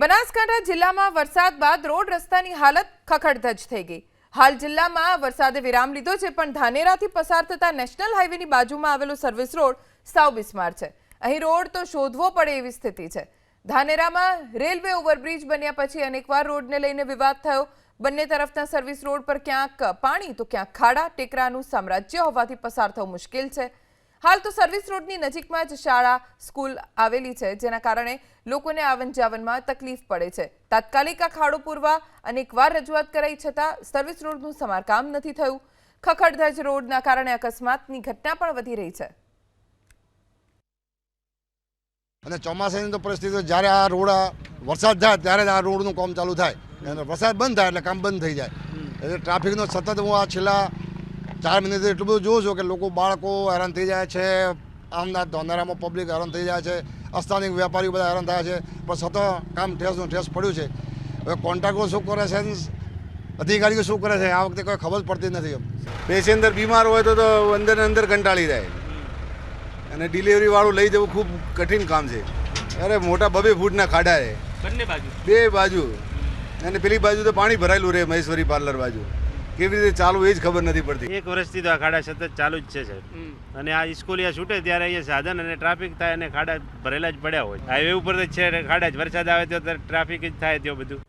બનાસકાંઠા જિલ્લામાં વરસાદ બાદ રોડ રસ્તાની હાલત ખખડધજ થઈ ગઈ. હાલ જિલ્લામાં વરસાદે વિરામ લીધો છે, પણ ધાનેરાથી પસાર થતા નેશનલ હાઈવેની બાજુમાં આવેલો સર્વિસ રોડ સાવ બિસ્માર છે. અહીં રોડ તો શોધવો પડે એવી સ્થિતિ છે. ધાનેરામાં રેલવે ઓવરબ્રિજ બન્યા પછી અનેકવાર રોડને લઈને વિવાદ થયો. બંને તરફના સર્વિસ રોડ પર ક્યાંક પાણી તો ક્યાંક ખાડા, ટેકરાનું સામ્રાજ્ય હોવાથી પસાર થવું મુશ્કેલ છે. હાલ તો સર્વિસ રોડની નજીકમાં જ શાળા સ્કૂલ આવેલી છે જેના કારણે લોકોને આવન જાવનમાં તકલીફ પડે છે. તાત્કાલિક આ ખાડો પૂરવા અનેકવાર રજૂઆત કરાઈ છતાં સર્વિસ રોડનું સમારકામ નથી થયું. ખખડધજ રોડના કારણે અકસ્માતની ઘટના પણ વધી રહી છે. અને ચોમાસાની તો પરિસ્થિતિ જ્યારે આ રોડ વરસાદ થાય ત્યારે જ આ રોડનું કામ ચાલુ થાય. અને વરસાદ બંધ થાય એટલે કામ બંધ થઈ જાય. એટલે ટ્રાફિકનો સતત હું આ છેલ્લા ચાર મહિનાથી એટલું બધું જોઉં છું કે લોકો બાળકો હેરાન થઈ જાય છે આમના ધોનારામાં પબ્લિક હેરાન થઈ જાય છે અસ્થાનિક વેપારીઓ બધા હેરાન થયા છે પણ સતત કામ ઠેસનું ઠેસ પડ્યું છે. હવે કોન્ટ્રાક્ટરો શું કરે છે અધિકારીઓ શું કરે છે? આ વખતે કોઈ ખબર જ પડતી નથી પેસેન્જર બીમાર હોય તો તો અંદર ને અંદર કંટાળી જાય. અને ડિલિવરીવાળું લઈ જવું ખૂબ કઠિન કામ છે. અરે મોટા બબે ફૂટના ખાડા છે. બંને બાજુ? બે બાજુ. અને પેલી બાજુ તો પાણી ભરાયેલું રહે મહેશ્વરી પાર્લર બાજુ. કેવી રીતે ચાલવું એ જ ખબર નથી પડતી. એક વર્ષથી તો આ ખાડા સતત ચાલુ જ છે સાહેબ. અને આ સ્કૂલિયા છૂટે ત્યારે અહીંયા સાધન અને ટ્રાફિક થાય અને ખાડા ભરેલા જ પડ્યા હોય. હાઈવે ઉપર તો છે ખાડા જ વરસાદ આવે તો ટ્રાફિક જ થાય ત્યાં બધું.